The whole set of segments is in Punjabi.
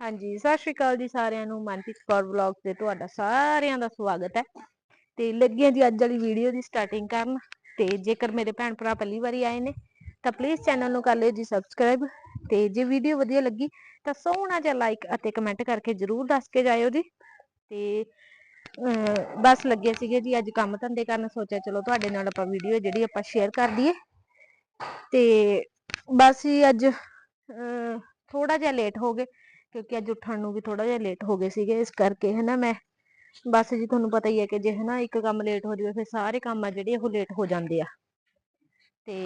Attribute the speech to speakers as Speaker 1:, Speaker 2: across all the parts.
Speaker 1: ਹਾਂਜੀ, ਸਤਿ ਸ਼੍ਰੀ ਅਕਾਲ ਜੀ ਸਾਰਿਆਂ ਨੂੰ, ਮਨਪ੍ਰੀਤ ਕੌਰ ਵਲੌਗ ਤੇ ਤੁਹਾਡਾ ਸਾਰਿਆਂ ਦਾ ਸਵਾਗਤ ਹੈ। ਤੇ ਲੱਗੀਆਂ ਜੀ ਅੱਜ ਵਾਲੀ ਵੀਡੀਓ ਦੀ ਸਟਾਰਟਿੰਗ ਕਰਨ ਤੇ ਜੇਕਰ ਮੇਰੇ ਭੈਣ ਭਰਾ ਪਹਿਲੀ ਵਾਰੀ ਆਏ ਨੇ, ਤਾਂ ਪਲੀਜ਼ ਚੈਨਲ ਨੂੰ ਕਰ ਲਿਓ ਜੀ ਸਬਸਕ੍ਰਾਈਬ ਤੇ ਜੇ ਵੀਡੀਓ ਵਧੀਆ ਲੱਗੀ, ਤਾਂ ਸੋਹਣਾ ਜਿਹਾ ਲਾਈਕ ਅਤੇ ਕਮੈਂਟ ਕਰਕੇ ਜਰੂਰ ਦੱਸ ਕੇ ਜਾਇਓ ਜੀ। ਤੇ ਬਸ ਲੱਗੇ ਸੀਗੇ ਜੀ ਅੱਜ ਕੰਮ ਧੰਦੇ ਕਰਨ, ਸੋਚਿਆ ਚਲੋ ਤੁਹਾਡੇ ਨਾਲ ਆਪਾਂ ਵੀਡੀਓ ਜਿਹੜੀ ਆਪਾਂ ਸ਼ੇਅਰ ਕਰ ਦਈਏ। ਤੇ ਬਸ ਹੀ ਅੱਜ ਥੋੜਾ ਜਿਹਾ ਲੇਟ ਹੋ ਗਏ ਕਿਉਂਕਿ ਅੱਜ ਉੱਠਣ ਨੂੰ ਵੀ ਥੋੜਾ ਜਿਹਾ ਲੇਟ ਹੋ ਗਏ ਸੀਗੇ, ਇਸ ਕਰਕੇ ਹਨਾ ਮੈਂ, ਬਸ ਜੀ ਤੁਹਾਨੂੰ ਪਤਾ ਹੀ ਹੈ ਕਿ ਜੇ ਹਨਾ ਇੱਕ ਕੰਮ ਲੇਟ ਹੋ ਜਾਵੇ, ਫਿਰ ਸਾਰੇ ਕੰਮ ਆ ਜਿਹੜੇ, ਉਹ ਲੇਟ ਹੋ ਜਾਂਦੇ ਆ। ਤੇ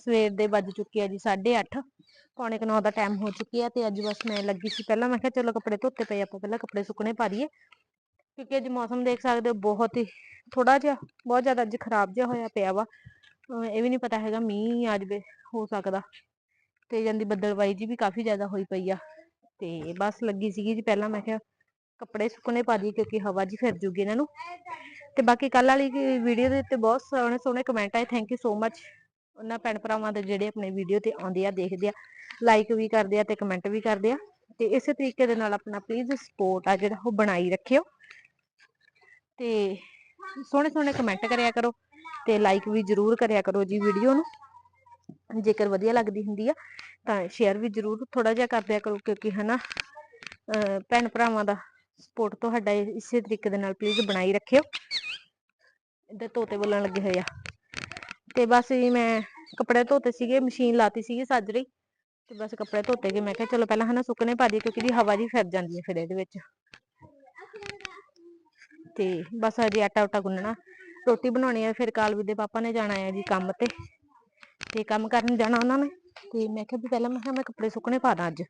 Speaker 1: ਸਵੇਰ ਦੇ ਵੱਜ ਚੁੱਕੇ ਆ ਜੀ 8:30 ਪੌਣੇ 9 ਦਾ ਟਾਈਮ ਹੋ ਚੁੱਕਿਆ ਤੇ ਅੱਜ ਬਸ ਮੈਂ ਲੱਗੀ ਸੀ ਪਹਿਲਾਂ, ਮੈਂ ਕਿਹਾ ਚਲੋ ਕੱਪੜੇ ਧੋਤੇ ਪਏ ਆਪਾਂ ਪਹਿਲਾਂ ਕੱਪੜੇ ਸੁੱਕਣੇ ਪਾ ਦਈਏ ਕਿਉਂਕਿ ਅੱਜ ਮੌਸਮ ਦੇਖ ਸਕਦੇ ਹੋ, ਬਹੁਤ ਹੀ ਥੋੜਾ ਜਿਹਾ, ਬਹੁਤ ਜ਼ਿਆਦਾ ਅੱਜ ਖਰਾਬ ਜਿਹਾ ਹੋਇਆ ਪਿਆ ਵਾ। ਇਹ ਵੀ ਨਹੀਂ ਪਤਾ ਹੈਗਾ ਮੀਂਹ ਆ ਜਾਵੇ, ਹੋ ਸਕਦਾ। ਤੇ ਜਾਂਦੀ ਬੱਦਲਬਾਈ ਜੀ ਵੀ ਕਾਫੀ ਜ਼ਿਆਦਾ ਹੋਈ ਪਈ ਆ। ਤੇ ਬਸ ਲੱਗੀ ਸੀਗੀ ਜੀ ਪਹਿਲਾਂ ਮੈਂ ਕਿਹਾ ਕੱਪੜੇ ਸੁੱਕਣੇ ਪਾ ਦਈਏ ਕਿਉਂਕਿ ਹਵਾ ਜੀ ਫਿਰ ਜੂਗੀ ਇਹਨਾਂ ਨੂੰ। ਤੇ ਬਾਕੀ ਕੱਲ ਵਾਲੀ ਵੀਡੀਓ ਦੇ ਉੱਤੇ ਬਹੁਤ ਸੋਹਣੇ ਸੋਹਣੇ ਕਮੈਂਟ ਆਏ ਥੈਂਕ ਯੂ ਸੋ ਮੱਚ ਉਹਨਾਂ ਭੈਣ ਭਰਾਵਾਂ ਦੇ ਜਿਹੜੇ ਆਪਣੇ ਵੀਡੀਓ ਤੇ ਆਉਂਦੇ ਆ, ਦੇਖਦੇ ਆ ਲਾਈਕ ਵੀ ਕਰਦੇ ਆ ਤੇ ਕਮੈਂਟ ਵੀ ਕਰਦੇ ਆ। ਤੇ ਇਸੇ ਤਰੀਕੇ ਦੇ ਨਾਲ ਆਪਣਾ ਪਲੀਜ਼ ਸਪੋਰਟ ਆ ਜਿਹੜਾ ਉਹ ਬਣਾਈ ਰੱਖਿਓ। ਤੇ ਸੋਹਣੇ ਸੋਹਣੇ ਕਮੈਂਟ ਕਰਿਆ ਕਰੋ ਤੇ ਲਾਈਕ ਵੀ ਜਰੂਰ ਕਰਿਆ ਕਰੋ ਜੀ ਵੀਡੀਓ ਨੂੰ। ਜੇਕਰ ਵਧੀਆ ਲੱਗਦੀ ਹੁੰਦੀ ਆ, ਤਾਂ ਸ਼ੇਅਰ ਵੀ ਜਰੂਰ ਥੋੜਾ ਜਿਹਾ ਕਰ ਦਿਆ ਕਰੋ, ਕਿਉਂਕਿ ਹਨਾ ਭੈਣ ਭਰਾਵਾਂ ਦਾ ਸਪੋਰਟ ਤੁਹਾਡਾ ਇਸੇ ਤਰੀਕੇ ਦੇ ਨਾਲ ਪਲੀਜ਼ ਬਣਾਈ ਰੱਖਿਓ। ਇੱਧਰ ਤੋਤੇ ਬੋਲਣ ਲੱਗੇ ਹੋਏ ਆ। ਤੇ ਬਸ ਜੀ ਮੈਂ ਕੱਪੜੇ ਧੋਤੇ ਸੀਗੇ, ਮਸ਼ੀਨ ਲਾਤੀ ਸੀਗੀ ਸਾਜਰੀ ਤੇ ਬਸ ਕੱਪੜੇ ਧੋਤੇ ਗਏ, ਮੈਂ ਕਿਹਾ ਚਲੋ ਪਹਿਲਾਂ ਹਨਾ ਸੁੱਕਣੇ ਪਾ ਦਈਏ, ਕਿਉਂਕਿ ਦੀ ਹਵਾ ਜੀ ਫਿਰ ਜਾਂਦੀ ਹੈ ਫਿਰ ਇਹਦੇ ਵਿੱਚ। ਤੇ ਬਸ ਅਜੇ ਆਟਾ ਉਟਾ ਗੁੰਨਣਾ। ਰੋਟੀ ਬਣਾਉਣੀ ਹੈ ਫਿਰ ਕਾਲਵੀ ਦੇ ਪਾਪਾ ਨੇ ਜਾਣਾ ਹੈ ਜੀ ਕੰਮ ਤੇ। ਤੇ ਕੰਮ ਕਰਨ ਜਾਣਾ ਉਹਨਾਂ ਨੇ, ਤੇ ਮੈਂ ਕਿਹਾ ਵੀ ਪਹਿਲਾਂ ਮੈਂ ਕਿਹਾ ਮੈਂ ਕੱਪੜੇ ਸੁੱਕਣੇ ਪਾ ਦਾਂ ਅੱਜ।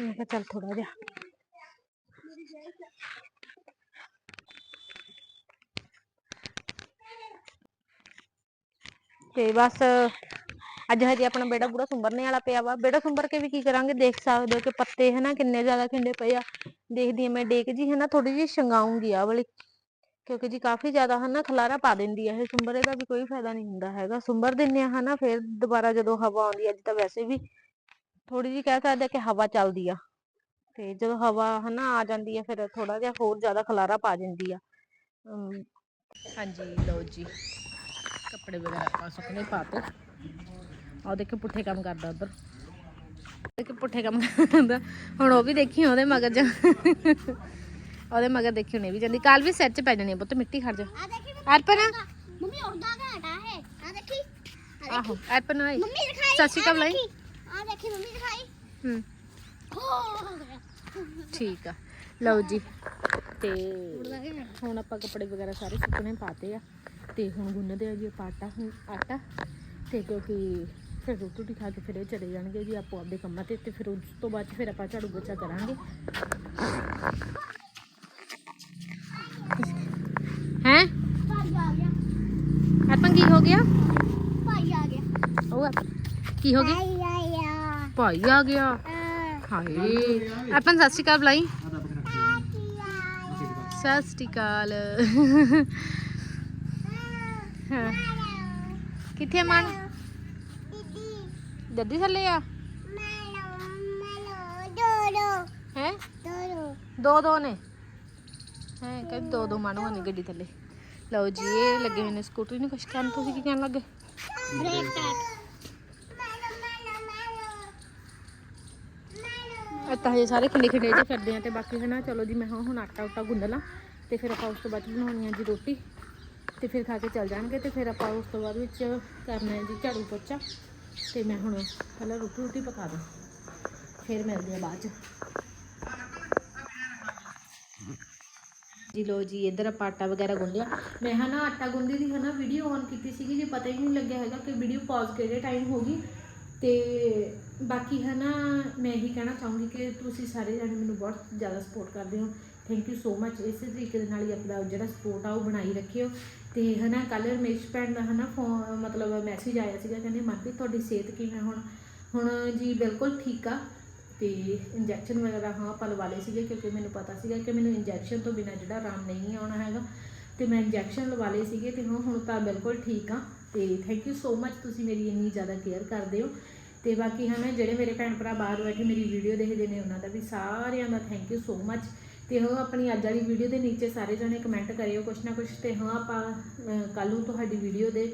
Speaker 1: ਮੈਂ ਕਿਹਾ ਚੱਲ ਥੋੜਾ ਜਿਹਾ। ਤੇ ਬਸ, ਅੱਜ ਹਜੇ ਆਪਣਾ ਬੇੜਾ ਪੂਰਾ ਸੁੰਬਰਨੇ ਵਾਲਾ ਪਿਆ ਵਾ। ਬੇੜਾ ਸੁੰਬਰ ਕੇ ਵੀ ਕੀ ਕਰਾਂਗੇ, ਦੇਖ ਸਕਦੇ ਹੋ ਕਿ ਪੱਤੇ ਹਨਾ ਕਿੰਨੇ ਜ਼ਿਆਦਾ ਖਿੰਡੇ ਪਏ ਆ। ਦੇਖਦੀ ਆ ਮੈਂ, ਡੇਕ ਜੀ ਹਨਾ ਥੋੜੀ ਜਿਹੀ ਸ਼ੰਗਾਉਂਗੀ ਆ ਵਾਲੀ। ਕਿਉਂਕਿ ਜੀ ਕਾਫੀ ਜ਼ਿਆਦਾ ਹਨਾ ਖਲਾਰਾ ਪਾ ਦਿੰਦੀ ਆ ਇਹ, ਸੁੰਬਰੇ ਦਾ ਵੀ ਕੋਈ ਫਾਇਦਾ ਨਹੀਂ ਹੁੰਦਾ ਹੈਗਾ। ਸੁੰਬਰ ਦਿੰਨੇ ਆ ਹਨਾ, ਫਿਰ ਦੁਬਾਰਾ ਜਦੋਂ ਹਵਾ ਆਉਂਦੀ ਆ, ਅੱਜ ਤਾਂ ਵੈਸੇ ਵੀ ਥੋੜੀ ਜਿਹੀ ਕਹਿ ਸਕਦੇ ਕਿ ਹਵਾ ਚੱਲਦੀ ਆ। ਤੇ ਜਦੋਂ ਹਵਾ ਹਨਾ ਆ ਜਾਂਦੀ ਆ, ਫਿਰ ਥੋੜਾ ਜਿਹਾ ਹੋਰ ਜ਼ਿਆਦਾ ਖਲਾਰਾ ਪਾ ਦਿੰਦੀ ਆ। ਹਾਂਜੀ, ਲਓ ਜੀ। ਕੱਪੜੇ ਵਗੈਰਾ ਆਪਾਂ ਸੁੱਕਣੇ ਪਾਤੇ ਆਹ ਦੇਖੋ ਪੁੱਠੇ ਕੰਮ ਕਰਦਾ ਉਧਰ। ਦੇਖੋ ਪੁੱਠੇ ਕੰਮ ਕਰਦਾ। ਹੁਣ ਉਹ ਵੀ ਦੇਖੀ ਉਹਦੇ ਮਗਰ ਜਾ। ਉਹਦੇ ਮਗਰ ਦੇਖੀ ਉਹਨੇ ਵੀ ਜਾਂਦੀ। ਕੱਲ ਵੀ ਸਿਰ 'ਚ ਪੈ ਜਾਣੀ ਆ ਪੁੱਤ ਮਿੱਟੀ ਖੜ ਜਾ।
Speaker 2: ਆ ਦੇਖੀ
Speaker 1: ਅਰਪਨ?
Speaker 2: ਮੰਮੀ ਉੜਦਾ ਘਾਟਾ ਹੈ। ਆ ਦੇਖੀ।
Speaker 1: ਆਹੋ ਅਰਪਨ ਆਈ।
Speaker 2: ਮੰਮੀ ਦਿਖਾਈ।
Speaker 1: ਸਤਿ ਸ਼੍ਰੀ ਅਕਾਲ।
Speaker 2: ਆ ਦੇਖੀ। ਮੰਮੀ ਦਿਖਾਈ।
Speaker 1: ਹੂੰ। ਠੀਕ ਆ। ਲਓ ਜੀ। ਤੇ ਹੁਣ ਆਪਾਂ ਕੱਪੜੇ ਵਗੈਰਾ ਸਾਰੇ ਸੁੱਕਣੇ ਪਾਤੇ ਆ। ਤੇ ਹੁਣ ਗੁੰਨਦੇ ਆ ਜੀ ਆਪਾਂ ਆਟਾ ਹੁਣ ਆਟਾ। ਤੇ ਕਿਉਂਕਿ ਫਿਰ ਰੋਟੀ ਰੂਟੀ ਖਾ ਕੇ ਫਿਰ ਇਹ ਚਲੇ ਜਾਣਗੇ ਜੀ ਆਪੋ ਆਪਦੇ ਕੰਮਾਂ ਤੇ। ਤੇ ਫਿਰ ਉਸ ਤੋਂ ਬਾਅਦ ਫਿਰ ਆਪਾਂ ਝਾੜੂ ਪੋਚਾ ਕਰਾਂਗੇ ਹੈ
Speaker 2: ਭਾਈ ਆ ਗਿਆ
Speaker 1: ਆਪਾਂ ਕੀ ਹੋ ਗਿਆ?
Speaker 2: ਭਾਈ ਆ ਗਿਆ।
Speaker 1: ਉਹ ਕੀ ਹੋ ਗਿਆ?
Speaker 2: ਭਾਈ ਆਇਆ
Speaker 1: ਭਾਈ ਆ ਗਿਆ। ਹਾਏ। ਆਪਾਂ ਸਤਿ ਸ਼੍ਰੀ ਅਕਾਲ ਬੁਲਾਈ। ਸਤਿ ਸ਼੍ਰੀ ਅਕਾਲ। ਕਿੱਥੇ ਆ ਮਨ ਜੱਦੀ ਥੱਲੇ ਆ। ਹੈ? ਦੋ ਦੋ ਨੇ। ਹੈ ਕਹਿੰਦੇ ਦੋ ਦੋ ਮਾਣੂਆਂ ਨੇ ਗੱਡੀ ਥੱਲੇ। ਲਓ ਜੀ ਇਹ ਲੱਗੇ ਹੋਏ ਨੇ ਸਕੂਟਰੀ ਨੂੰ ਕੁਛ ਕਹਿਣ ਤੁਸੀਂ ਕੀ ਕਹਿਣ ਲੱਗੇ?
Speaker 2: ਬ੍ਰੇਕ ਟੈਪ
Speaker 1: ਤਾਂ ਹਜੇ ਸਾਰੇ ਖਿੰਡੇ ਖਿੰਡੇ ਜਿਹੇ ਫਿਰਦੇ ਆ ਤੇ ਬਾਕੀ ਹੈ ਨਾ ਚਲੋ ਜੀ ਮੈਂ ਹੁਣ ਹੁਣ ਆਟਾ ਉਟਾ ਗੁੰਨ ਲਾਂ ਤੇ ਫਿਰ ਆਪਾਂ ਉਸ ਤੋਂ ਬਾਅਦ ਬਣਾਉਣੀ ਆ ਜੀ ਰੋਟੀ ਤੇ ਫਿਰ ਖਾ ਕੇ ਚੱਲ ਜਾਣਗੇ ਤੇ ਫਿਰ ਆਪਾਂ ਉਸ ਤੋਂ ਬਾਅਦ ਵਿੱਚ ਕਰਨਾ ਹੈ ਜੀ ਝਾੜੂ ਪੋਚਾ ਤੇ ਮੈਂ ਹੁਣ ਪਹਿਲਾਂ ਰੋਟੀ ਰੋਟੀ ਪਕਾ ਦਾਂ ਫਿਰ ਮਿਲਦੇ ਆ ਬਾਅਦ 'ਚ। ਜੀ ਲੋ ਜੀ, ਇੱਧਰ ਆਪਾਂ ਆਟਾ ਵਗੈਰਾ ਗੁੰਨਿਆ ਮੈਂ ਹਨਾ ਆਟਾ ਗੁੰਦੀ ਦੀ ਹਨਾ ਵੀਡੀਓ ਔਨ ਕੀਤੀ ਸੀਗੀ, ਜੀ ਪਤਾ ਹੀ ਨਹੀਂ ਲੱਗਿਆ ਹੈਗਾ ਕਿ ਵੀਡੀਓ ਪੌਜ਼ ਕਿਹੜੇ ਟਾਈਮ ਹੋ ਗਈ। ਤੇ ਬਾਕੀ ਹਨਾ ਮੈਂ ਇਹੀ ਕਹਿਣਾ ਚਾਹੂੰਗੀ ਕਿ ਤੁਸੀਂ ਸਾਰੇ ਜਾਣੇ ਮੈਨੂੰ ਬਹੁਤ ਜ਼ਿਆਦਾ ਸਪੋਰਟ ਕਰਦੇ ਹੋ। ਥੈਂਕ ਯੂ ਸੋ ਮੱਚ ਇਸੇ ਤਰੀਕੇ ਦੇ ਨਾਲ ਹੀ ਆਪਣਾ ਜਿਹੜਾ ਸਪੋਰਟ ਆ, ਉਹ ਬਣਾਈ ਰੱਖਿਓ। ਤੇ ਹਨਾ ਕੱਲ ਰਮੇਸ਼ ਭੈਣ ਦਾ ਹਨਾ ਫੋਨ ਮਤਲਬ ਮੈਸੇਜ ਆਇਆ ਸੀਗਾ, ਕਹਿੰਦੇ, ਮਨਪ੍ਰੀਤ, ਤੁਹਾਡੀ ਸਿਹਤ ਕਿਵੇਂ ਹੁਣ? ਹੁਣ ਜੀ ਬਿਲਕੁਲ ਠੀਕ ਆ। ਤੇ ਇੰਜੈਕਸ਼ਨ ਵਗੈਰਾ, ਹਾਂ, ਆਪਾਂ ਲਵਾ ਲਏ ਸੀਗੇ ਕਿਉਂਕਿ ਮੈਨੂੰ ਪਤਾ ਸੀਗਾ ਕਿ ਮੈਨੂੰ ਇੰਜੈਕਸ਼ਨ ਤੋਂ ਬਿਨਾਂ ਜਿਹੜਾ ਆਰਾਮ ਨਹੀਂ ਆਉਣਾ ਹੈਗਾ। ਤੇ ਮੈਂ ਇੰਜੈਕਸ਼ਨ ਲਵਾ ਲਏ ਸੀਗੇ ਤੇ ਹਾਂ, ਹੁਣ ਤਾਂ ਬਿਲਕੁਲ ਠੀਕ ਆ ਤੇ ਥੈਂਕ ਯੂ ਸੋ ਮੱਚ ਤੁਸੀਂ ਮੇਰੀ ਇੰਨੀ ਜ਼ਿਆਦਾ ਕੇਅਰ ਕਰਦੇ ਹੋ। ਤੇ ਬਾਕੀ ਹਨਾ, ਜਿਹੜੇ ਮੇਰੇ ਭੈਣ ਭਰਾ ਬਾਹਰ ਬੈਠੇ ਮੇਰੀ ਵੀਡੀਓ ਦੇਖਦੇ ਨੇ, ਉਹਨਾਂ ਦਾ ਵੀ ਸਾਰਿਆਂ ਦਾ ਥੈਂਕ ਯੂ ਸੋ ਮੱਚ ਤੇ ਹਾਂ, ਆਪਣੀ ਅੱਜ ਵਾਲੀ ਵੀਡੀਓ ਦੇ ਨੀਚੇ ਸਾਰੇ ਜਣੇ ਕਮੈਂਟ ਕਰਿਓ ਕੁਛ ਨਾ ਕੁਛ। ਤੇ ਹਾਂ, ਆਪਾਂ ਕੱਲ ਨੂੰ ਤੁਹਾਡੀ ਵੀਡੀਓ ਦੇ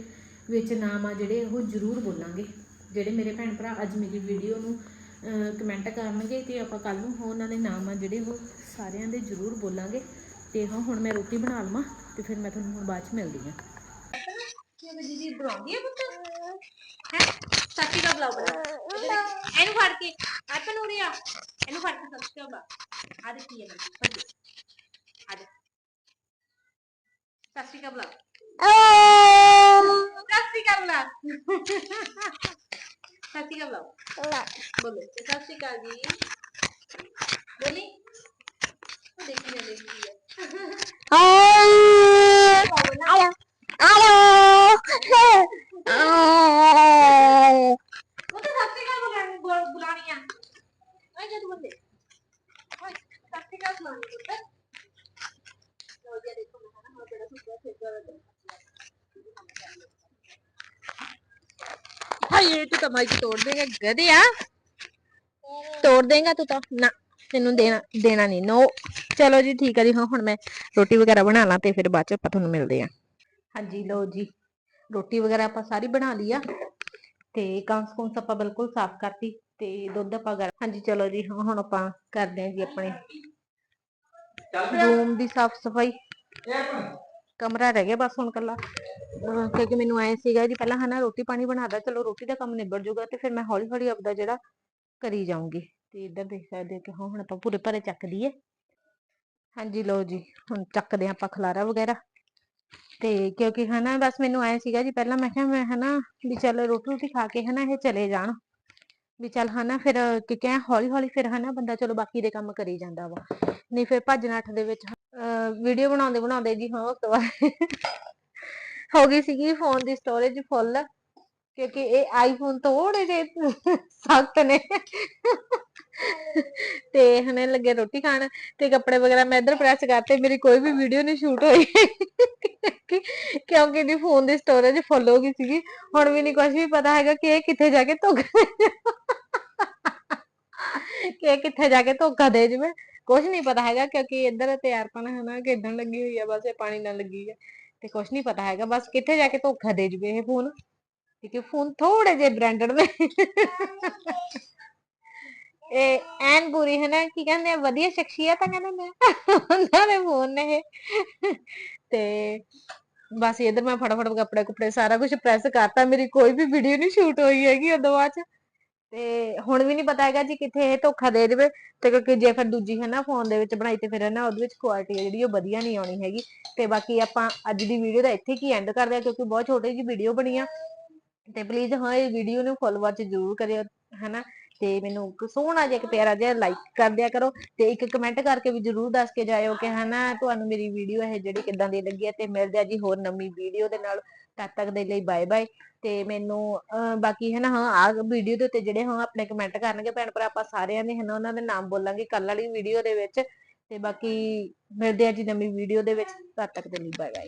Speaker 1: ਵਿੱਚ ਨਾਮ ਆ ਜਿਹੜੇ, ਉਹ ਜ਼ਰੂਰ ਬੋਲਾਂਗੇ। ਜਿਹੜੇ ਮੇਰੇ ਭੈਣ ਭਰਾ ਅੱਜ ਮੇਰੀ ਵੀਡੀਓ ਨੂੰ ਕਮੈਂਟ ਕਰਨਗੇ ਤੇ ਆਪਾਂ ਕੱਲ ਨੂੰ ਉਹਨਾਂ ਦੇ ਨਾਮ ਆ ਜਿਹੜੇ ਉਹ ਸਾਰਿਆਂ ਦੇ ਜ਼ਰੂਰ ਬੋਲਾਂਗੇ। ਤੇ ਹਾਂ ਹੁਣ ਮੈਂ ਰੋਟੀ ਬਣਾ ਲਵਾਂ ਤੇ ਫਿਰ ਮੈਂ ਤੁਹਾਨੂੰ ਹੁਣ ਬਾਅਦ ਚ ਮਿਲਦੀ ਹਾਂ। ਕਿਵੇਂ ਦੀਦੀ ਬਣਾਉਂਦੀ ਹੈ ਪੁੱਤ? ਹੈ? ਸੱਚੀ ਦਾ ਬਲਾਉ ਬਣਾ। ਇਹਨੂੰ ਫੜ ਕੇ ਆ। ਪਨੂਰੀਆ ਇਹਨੂੰ ਫੜ ਕੇ ਸੱਚੀ ਦਾ ਬਲਾ ਆ ਦੇ ਕੀ ਹੈ ਬੱਚੀ ਆ ਦੇ ਸੱਚੀ ਦਾ ਬਲਾ ਸੱਚੀ ਦਾ ਬਲਾ ਸੱਚੀ ਦਾ ਬਲਾ ਬੋਲੋ ਸੱਚੀ ਦਾ ਜੀ। ਬੋਲੀ। ਉਹ ਦੇਖੀ ਨਾ ਦੇਖੀ ਹੈ ਉਹ ਤਾਂ ਸੱਚੀ ਦਾ ਬੁਲਾਣੀ ਬੁਲ- ਬੁਲਾਣੀ ਆ ਆ ਜਦ ਬੰਦੇ ਓਏ ਸੱਚੀ ਦਾ ਬੁਲਾਣੀ ਪੁੱਤ ਲੋ ਜੀ ਦੇਖੋ ਮੈਂ ਨਾ ਹੁਣ ਬੜਾ ਸੁਪਰ ਫੇਰ ਹਾਏ ਤੂੰ ਤਾਂ ਮਾਈਕ ਤੋੜ ਦੇਗਾ ਗਧਿਆ ਤੋੜ ਦੇਗਾ ਤੂੰ ਤਾਂ। ਨਾ ਤੈਨੂੰ ਦੇਣਾ ਦੇਣਾ ਨਹੀਂ। ਨੋ ਚਲੋ ਜੀ ਠੀਕ ਹੈ ਜੀ। ਹੁਣ ਮੈਂ ਰੋਟੀ ਵਗੈਰਾ ਬਣਾ ਲਾਂ ਤੇ ਫਿਰ ਬਾਅਦ ਚ ਆਪਾਂ ਤੁਹਾਨੂੰ ਮਿਲਦੇ ਆਂ। ਹਾਂਜੀ ਲਓ ਜੀ। ਰੋਟੀ ਵਗੈਰਾ ਆਪਾਂ ਸਾਰੀ ਬਣਾ ਲਈ ਆ। ਤੇ ਕਾਂਸ ਕੁੰਸ ਆਪਾਂ ਬਿਲਕੁਲ ਸਾਫ਼ ਕਰਤੀ ਤੇ ਦੁੱਧ ਆਪਾਂ ਗਰਮ ਹਾਂਜੀ ਚਲੋ ਜੀ। ਹੁਣ ਆਪਾਂ ਕਰਦੇ ਆਂ ਜੀ ਆਪਣੇ ਰੂਮ ਦੀ ਸਾਫ਼ ਸਫ਼ਾਈ। ਕਮਰਾ ਰਹਿ ਗਿਆ ਬਸ ਹੁਣ ਕੱਲਾ ਕਿਉਂਕਿ ਮੈਨੂੰ ਐ ਸੀਗਾ ਜੀ ਪਹਿਲਾਂ ਹਨਾ ਰੋਟੀ ਪਾਣੀ ਬਣਾਦਾ, ਚਲੋ ਰੋਟੀ ਦਾ ਕੰਮ ਨਿਬੜ ਜਾਊਗਾ ਤੇ ਫਿਰ ਮੈਂ ਹੌਲੀ ਹੌਲੀ ਆਪਦਾ ਜਿਹੜਾ ਕਰੀ ਜਾਊਂਗੀ। ਤੇ ਇੱਧਰ ਦੇਖ ਸਕਦੇ ਹੋ ਕਿ ਹਾਂ, ਹੁਣ ਆਪਾਂ ਪੂਰੇ ਭਰੇ ਚੱਕ ਦਈਏ। ਹਾਂਜੀ, ਲਓ ਜੀ, ਹੁਣ ਚੱਕਦੇ ਆਪਾਂ ਖਲਾਰਾ ਵਗੈਰਾ। ਤੇ ਕਿਉਂਕਿ ਹਨਾ ਬਸ ਮੈਨੂੰ ਆਏ ਸੀਗਾ ਜੀ ਪਹਿਲਾਂ ਮੈਂ ਕਿਹਾ ਮੈਂ ਹਨਾ ਵੀ ਚੱਲ ਰੋਟੀ ਰੋਟੀ ਖਾ ਕੇ ਹਨਾ ਇਹ ਚਲੇ ਜਾਣ। ਵੀ ਚੱਲ ਹਨਾ ਫਿਰ ਕਿਉਂਕਿ ਐਂ ਹੌਲੀ ਹੌਲੀ ਫਿਰ ਹਨਾ ਬੰਦਾ ਚਲੋ ਬਾਕੀ ਦੇ ਕੰਮ ਕਰੀ ਜਾਂਦਾ ਵਾ। ਨਹੀਂ ਫਿਰ ਭੱਜ ਨੱਠ ਦੇ ਵਿੱਚ ਵੀਡੀਓ ਬਣਾਉਂਦੇ ਬਣਾਉਂਦੇ ਜੀ ਹਾਂ ਉਸ ਤੋਂ ਬਾਅਦ ਹੋ ਗਈ ਸੀਗੀ ਫੋਨ ਦੀ ਸਟੋਰੇਜ ਫੁੱਲ ਕਿਉਂਕਿ ਇਹ ਆਈਫੋਨ ਥੋੜੇ ਜਿਹੇ ਸਖਤ ਨੇ। ਤੇ ਹਨੇ ਲੱਗੇ ਰੋਟੀ ਖਾਣ ਤੇ ਕੱਪੜੇ ਵਗੈਰਾ ਮੈਂ ਇੱਧਰ ਪ੍ਰੈਸ ਕਰਤੇ, ਮੇਰੀ ਕੋਈ ਵੀ ਵੀਡੀਓ ਨਹੀਂ ਸ਼ੂਟ ਹੋਈ। ਕਿਉਂਕਿ ਦੀ ਫੋਨ ਦੀ ਸਟੋਰੇਜ ਫੁੱਲ ਹੋ ਗਈ ਸੀਗੀ। ਹੁਣ ਵੀ ਨਹੀਂ ਕੁਝ ਵੀ ਪਤਾ ਹੈਗਾ ਕਿ ਇਹ ਕਿੱਥੇ ਜਾ ਕੇ ਧੋਖਾ ਕਿ ਇਹ ਕਿੱਥੇ ਜਾ ਕੇ ਧੋਖਾ ਦੇ ਜਵੇ। ਕੁਝ ਨਹੀਂ ਪਤਾ ਹੈਗਾ ਕਿਉਂਕਿ ਇੱਧਰ ਤਿਆਰਪਨ ਹਨਾ ਖੇਡਣ ਲੱਗੀ ਹੋਈ ਆ, ਬਸ ਇਹ ਪਾਣੀ ਨਾਲ ਲੱਗੀ ਹੈ ਤੇ ਕੁਝ ਨਹੀਂ ਪਤਾ ਹੈਗਾ ਬਸ ਕਿੱਥੇ ਜਾ ਕੇ ਧੋਖਾ ਦੇ ਜਵੇ ਇਹ ਫੋਨ ਕਿਉਂਕਿ ਫੋਨ ਥੋੜੇ ਜਿਹੇ ਬ੍ਰਾਂਡਡ ਨੇ ਇਹ ਐਨ ਪੂਰੀ ਹੈ ਨਾ ਕੀ ਕਹਿੰਦੇ ਆ ਵਧੀਆ ਸ਼ਖਸੀਅਤ ਆ ਕਹਿੰਦੇ ਨੇ ਉਹਨਾਂ ਦੇ ਫੋਨ ਨੇ ਇਹ ਤੇ ਬਸ ਇਧਰ ਮੈਂ ਫਟਾਫਟ ਕੱਪੜੇ ਕੁਪੜੇ ਸਾਰਾ ਕੁਝ ਪ੍ਰੈਸ ਕਰਤਾ ਮੇਰੀ ਕੋਈ ਵੀ ਵੀਡੀਓ ਨਹੀਂ ਸ਼ੂਟ ਹੋਈ ਹੈਗੀ ਉਦੋਂ ਬਾਅਦ ਚ ਤੇ ਹੁਣ ਵੀ ਨਹੀਂ ਪਤਾ ਹੈਗਾ ਜੀ ਕਿੱਥੇ ਇਹ ਧੋਖਾ ਦੇ ਦੇਵੇ, ਤੇ ਕਿਉਂਕਿ ਜੇ ਫਿਰ ਦੂਜੀ ਹੈ ਨਾ ਫੋਨ ਦੇ ਵਿੱਚ ਬਣਾਈ ਤੇ ਫਿਰ ਨਾ ਉਹਦੇ ਵਿੱਚ ਕੁਆਲਿਟੀ ਜਿਹੜੀ ਉਹ ਵਧੀਆ ਨਹੀਂ ਆਉਣੀ ਹੈਗੀ। ਤੇ ਬਾਕੀ ਆਪਾਂ ਅੱਜ ਦੀ ਵੀਡੀਓ ਦਾ ਇੱਥੇ ਕੀ ਐਂਡ ਕਰਦੇ ਆ ਕਿਉਂਕਿ ਬਹੁਤ ਛੋਟੀ ਜੀ ਵੀਡੀਓ ਬਣੀ ਆ। ਤੇ ਪਲੀਜ਼ ਹਾਂ, ਇਹ ਵੀਡੀਓ ਨੂੰ ਫੁੱਲ ਵਾਚ ਜ਼ਰੂਰ ਕਰਿਓ, ਹਨਾ। ਤੇ ਮੈਨੂੰ ਸੋਹਣਾ ਜਿਹਾ ਇੱਕ ਪਿਆਰਾ ਜਿਹਾ ਲਾਈਕ ਕਰ ਦਿਆ ਕਰੋ, ਤੇ ਇੱਕ ਕਮੈਂਟ ਕਰਕੇ ਵੀ ਜਰੂਰ ਦੱਸ ਕੇ ਜਾਇਓ ਕਿ ਹਨਾ, ਤੁਹਾਨੂੰ ਮੇਰੀ ਵੀਡੀਓ ਇਹ ਜਿਹੜੀ ਕਿੱਦਾਂ ਦੀ ਲੱਗੀ ਹੈ, ਤੇ ਮਿਲਦੇ ਆ ਜੀ ਹੋਰ ਨਵੀਂ ਵੀਡੀਓ ਦੇ ਨਾਲ। ਤਦ ਤੱਕ ਦੇ ਲਈ ਬਾਏ ਬਾਏ ਤੇ ਮੈਨੂੰ, ਅਹ, ਬਾਕੀ ਹਨਾ, ਹਾਂ ਆ ਵੀਡੀਓ ਦੇ ਉੱਤੇ ਜਿਹੜੇ, ਹਾਂ, ਆਪਣੇ ਕਮੈਂਟ ਕਰਨਗੇ ਭੈਣ ਭਰਾ, ਆਪਾਂ ਸਾਰਿਆਂ ਦੇ ਹਨਾ, ਉਹਨਾਂ ਦੇ ਨਾਮ ਬੋਲਾਂਗੇ ਕੱਲ ਵਾਲੀ ਵੀਡੀਓ ਦੇ ਵਿੱਚ ਤੇ ਬਾਕੀ ਮਿਲਦੇ ਆ ਜੀ ਨਵੀਂ ਵੀਡੀਓ ਦੇ ਵਿੱਚ, ਤਦ ਤੱਕ ਦੇ ਲਈ ਬਾਏ ਬਾਏ